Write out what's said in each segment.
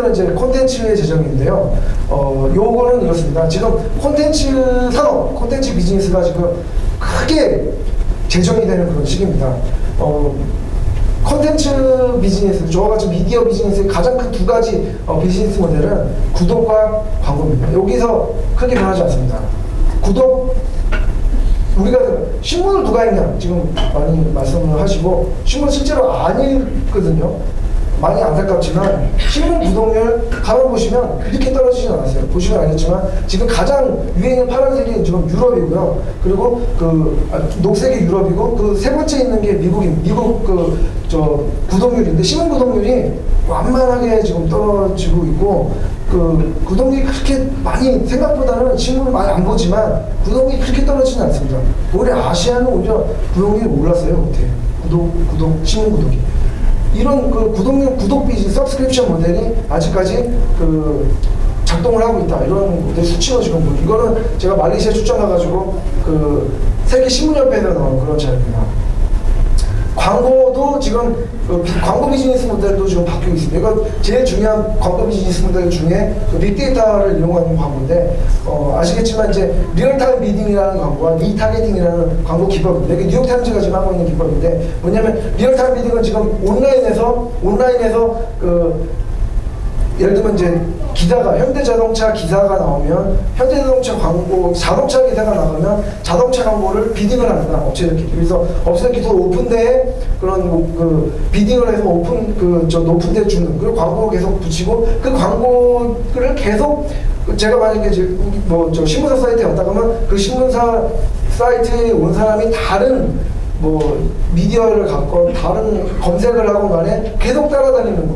번째는 이제 콘텐츠의 재정인데요. 어, 요거는 이렇습니다. 지금 콘텐츠 산업, 콘텐츠 비즈니스가 지금 크게 재정이 되는 그런 시기입니다. 어, 콘텐츠 비즈니스, 저와 같이 미디어 비즈니스의 가장 큰 두 가지 어, 비즈니스 모델은 구독과 광고입니다. 여기서 크게 변하지 않습니다. 구독, 우리가 신문을 누가 읽냐 지금 많이 말씀을 하시고 신문 실제로 안 읽거든요. 많이 안타깝지만 신문 구독률 가만 보시면 그렇게 떨어지진 않았어요. 보시면 알겠지만 지금 가장 유행의 파란색이 지금 유럽이고요. 그리고 그 아, 녹색이 유럽이고 그 세 번째 있는 게 미국입니다. 미국 그 저 구독률인데 신문 구독률이 완만하게 지금 떨어지고 있고 그 구독률이 그렇게 많이 생각보다는 신문을 많이 안 보지만 구독이 그렇게 떨어지진 않습니다. 올해 아시아는 오히려 구독률이 올랐어요. 못해 구독 구독 신문 구독이. 이런 그 구독 비즈 서브스크립션 모델이 아직까지 그 작동을 하고 있다 이런 모델 수치로 지금 보 이거는 제가 말레이시아 출장 가가지고 그 세계 신문협회에서 나온 그런 자료입니다. 광고 도 지금 그 비- 광고 비즈니스 모델도 지금 바뀌고 있습니다. 이거 제일 중요한 광고 비즈니스 모델 중에 그 빅데이터를 이용하는 광고인데 어, 아시겠지만 이제 리얼타임 비딩이라는 광고와 리타겟팅이라는 광고 기법입니다. 이게 뉴욕 타임즈가 지금 하고 있는 기법인데 뭐냐면 리얼타임 비딩은 지금 온라인에서 온라인에서 그 예를 들면 이제 기사가 현대자동차 기사가 나오면 현대자동차 광고 자동차 기사가 나오면 자동차 광고를 비딩을 합니다 업체들끼리 그래서 업체들끼리 또 오픈대에 그런 뭐그 비딩을 해서 오픈 그 저 높은 데 주는 그리고 광고를 계속 붙이고 그 광고를 계속 그 제가 만약에 뭐저 신문사 사이트에 왔다 그러면 그 신문사 사이트에 온 사람이 다른 뭐 미디어를 갖고 다른 검색을 하고 간에 계속 따라다니는 거.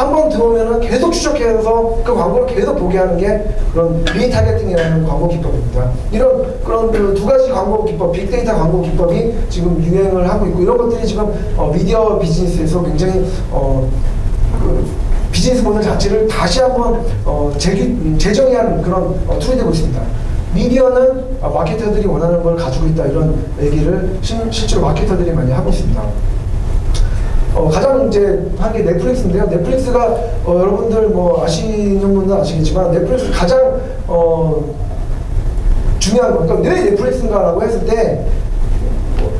한 번 들어오면은 계속 추적해서 그 광고를 계속 보게 하는 게 그런 리타겟팅이라는 광고 기법입니다. 이런 그런 그 두 가지 광고 기법, 빅데이터 광고 기법이 지금 유행을 하고 있고 이런 것들이 지금 어, 미디어 비즈니스에서 굉장히 어, 그 비즈니스 모델 자체를 다시 한번 어, 재기, 음, 재정의하는 그런 어, 툴이 되고 있습니다. 미디어는 어, 마케터들이 원하는 걸 가지고 있다 이런 얘기를 실, 실제로 마케터들이 많이 하고 있습니다. 어, 가장 이제 한 게 넷플릭스인데요. 넷플릭스가 어, 여러분들 뭐 아시는 분은 아시겠지만 넷플릭스 가장 어, 중요한 거, 그러니까 왜 넷플릭스인가라고 했을 때 뭐,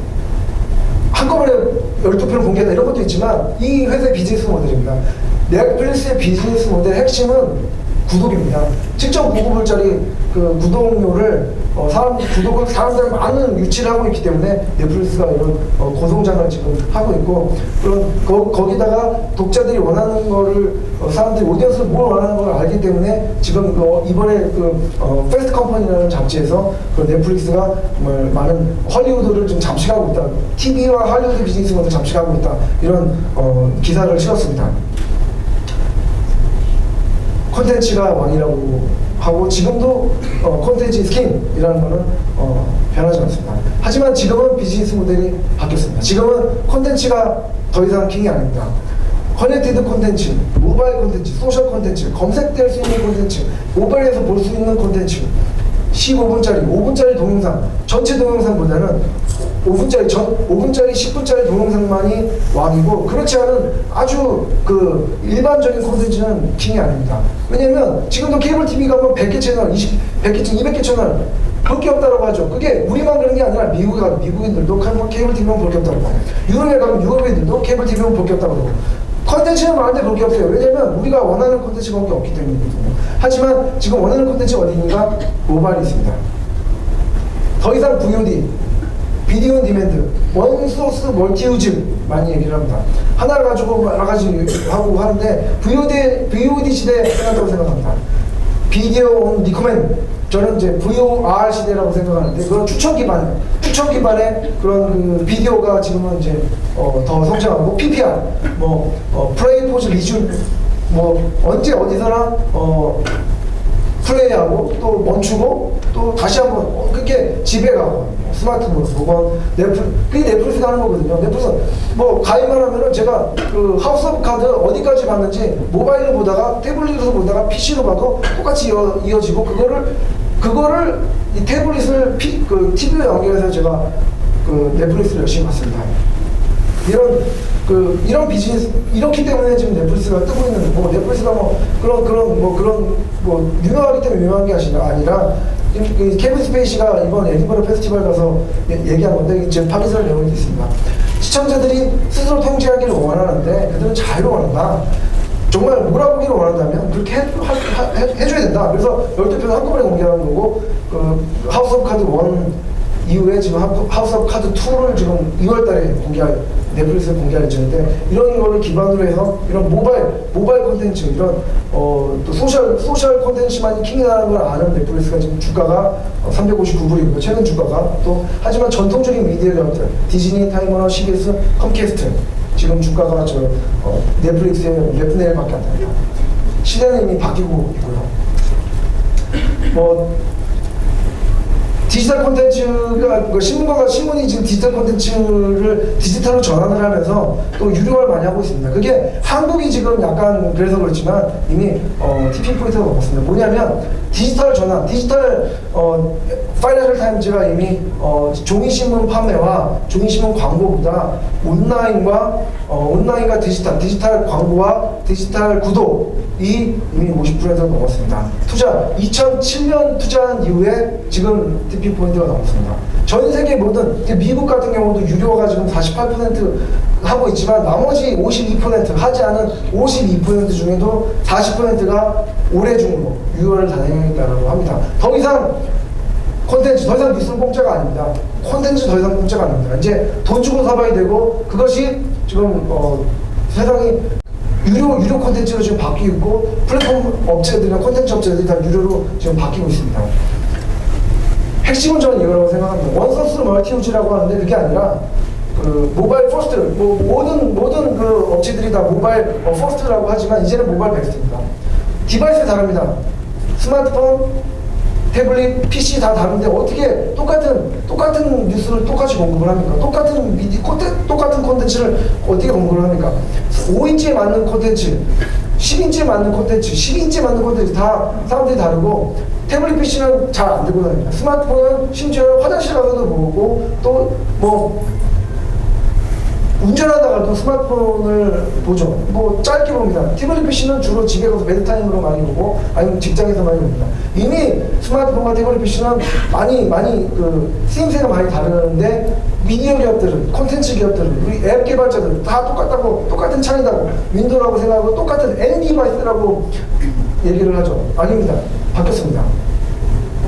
한꺼번에 12편을 공개한다 이런 것도 있지만 이 회사의 비즈니스 모델입니다. 넷플릭스의 비즈니스 모델 핵심은 구독입니다. 7.99불짜리 그 구독료를 어, 사람 구독을 사람들이 많은 유치를 하고 있기 때문에 넷플릭스가 이런 어, 고성장을 지금 하고 있고 그런 거, 거기다가 독자들이 원하는 거를 어, 사람들이 오디언스 뭘 원하는 걸 알기 때문에 지금 그 이번에 그 어, 패스트 컴퍼니라는 잡지에서 그 넷플릭스가 정말 많은 헐리우드를 좀 잠식하고 있다. TV와 할리우드 비즈니스 모델 잠식하고 있다. 이런 어, 기사를 실었습니다. 콘텐츠가 왕이라고 하고 지금도 어, 콘텐츠 스킨이라는 거는 어, 변하지 않습니다. 하지만 지금은 비즈니스 모델이 바뀌었습니다. 지금은 콘텐츠가 더 이상 킹이 아닙니다. 커넥티드 콘텐츠, 모바일 콘텐츠, 소셜 콘텐츠, 검색될 수 있는 콘텐츠, 모바일에서 볼 수 있는 콘텐츠, 15분짜리, 5분짜리 동영상, 전체 동영상보다는 5분짜리, 전, 5분짜리, 10분짜리 동영상만이 왕이고, 그렇지 않은 아주 그 일반적인 콘텐츠는 킹이 아닙니다. 왜냐면 지금도 케이블 TV 가면 100개 채널, 20, 100개, 200개 채널, 볼게 없다고 하죠. 그게 우리만 그런 게 아니라 미국에 가면 미국인들도 케이블 TV만 볼게 없다고 하고, 유럽에 가면 유럽인들도 케이블 TV만 볼게 없다고 그러고, 컨텐츠는 많은데 볼게 없어요. 왜냐면 우리가 원하는 컨텐츠가 없기 때문이거든요. 하지만 지금 원하는 컨텐츠가 어디인가? 모바일이 있습니다. 더 이상 VOD, 비디오 온 디맨드, 원소스 멀티유즈 많이 얘기를 합니다. 하나를 가지고 여러 가지 하고 하는데 VOD, VOD 시대에 끝났다고 생각합니다. 비디오 온 리코멘 저는 이제 VOR 시대라고 생각하는데 그런 추천 기반 추천 기반의 그런 그 비디오가 지금은 이제 어, 더 성장하고 PPR 뭐 어, 프레이 포즈 리준 뭐 언제 어디서나 어, 플레이하고 또 멈추고 또 다시 한번 어, 그게 집에 가고 스마트폰 보고 넷플 그게 넷플릭스 하는 거거든요. 넷플릭스 뭐 가입만 하면은 제가 그 하우스 오브 카드 어디까지 봤는지 모바일로 보다가 태블릿으로 보다가 PC로 봐도 똑같이 이어, 이어지고 그거를 그거를 이 태블릿을 피, 그 TV에 연결해서 제가 그 넷플릭스를 열심히 봤습니다. 이런 그 이런 비즈니스 이렇기 때문에 지금 넷플릭스가 뜨고 있는 뭐 넷플릭스가 뭐 그런 그런 뭐 그런 뭐 유명하기 때문에 유명한 게 아니라 지금 그 케빈 스페이시가 이번 에디버러 페스티벌 가서 얘- 얘기한 건데 지금 파기설 내용이 있습니다. 시청자들이 스스로 통제하기를 원하는데 그들은 자유를 원한다. 정말 몰아보기를 원한다면 그렇게 해, 하, 하, 해, 해줘야 된다. 그래서 12편 한꺼번에 공개하는 거고 그 하우스 오브 카드 1 이후에 지금 하- 하우스 오브 카드 2를 지금 2월 달에 공개할 넷플릭스에 공개할 예정인데 이런 거를 기반으로 해서 이런 모바일 모바일 콘텐츠 이런 어 또 소셜 소셜 콘텐츠만이 킹이라는 걸 아는 넷플릭스가 지금 주가가 359불이고요. 최근 주가가 또 하지만 전통적인 미디어 기업들 디즈니, 타임워너, CBS, 컴캐스트 지금 주가가 저 어, 넷플릭스의 1밖에 안 됩니다. 시대는 이미 바뀌고 있고요. 뭐 디지털 콘텐츠가 그 신문과 신문이 지금 디지털 콘텐츠를 디지털로 전환을 하면서 또 유료화를 많이 하고 있습니다. 그게 한국이 지금 약간 그래서 그렇지만 이미 어, 티핑 포인트가 넘었습니다. 뭐냐면 디지털 전환, 디지털 어, 파이낸셜 타임즈가 이미 어, 종이 신문 판매와 종이 신문 광고보다 온라인과 어, 온라인과 디지털, 디지털 광고와 디지털 구독이 이미 50%가 넘었습니다. 투자 2007년 투자한 이후에 지금 TP 포인트가 넘었습니다. 전 세계 모든 그 미국 같은 경우도 유료가 지금 48% 하고 있지만 나머지 52% 하지 않은 52% 중에도 40%가 올해 중으로 유효를 단행했다고 합니다. 더 이상 콘텐츠 더 이상 뉴스는 공짜가 아닙니다. 콘텐츠 더 이상 공짜가 아닙니다. 이제 돈 주고 사봐야 되고 그것이 지금 어, 세상이 유료 유료 콘텐츠로 지금 바뀌고 플랫폼 업체들이나 콘텐츠 업체들이 다 유료로 지금 바뀌고 있습니다. 핵심은 저는 이거라고 생각합니다. 원서스 멀티유즈라고 하는데 그게 아니라 그 모바일 퍼스트 뭐 모든 모든 그 업체들이 다 모바일 어, 퍼스트라고 하지만 이제는 모바일 베스트입니다. 디바이스 다릅니다. 스마트폰, 태블릿, PC 다 다른데 어떻게 똑같은 똑같은 뉴스를 똑같이 공급을 합니까? 똑같은 미디 콘텐 똑같은 콘텐츠를 어떻게 공급을 합니까? 5인치에 맞는 콘텐츠, 10인치에 맞는 콘텐츠, 12인치에 맞는 콘텐츠 다 사람들이 다르고 태블릿 PC는 잘 안 들고 다닙니다. 스마트폰은 심지어 화장실 가서도 보고 또 뭐 운전하다가도 스마트폰을 보죠. 뭐 짧게 봅니다. 태블릿 PC는 주로 집에 가서 매드타임으로 많이 보고 아니면 직장에서 많이 봅니다. 이미 스마트폰과 태블릿 PC는 많이 많이 그 쓰임새가 많이 다르는데 미디어 기업들은 콘텐츠 기업들은 우리 앱 개발자들 다 똑같다고 똑같은 창이다고 윈도우라고 생각하고 똑같은 N 디바이스라고 얘기를 하죠. 아닙니다. 바뀌었습니다.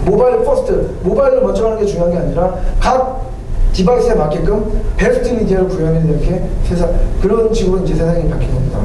모바일 퍼스트, 모바일을 먼저 하는 게 중요한 게 아니라 각 디바이스에 맞게끔 베스트 미디어를 구현해야 이렇게 세상 그런 식으로 이제 세상이 바뀌는 겁니다.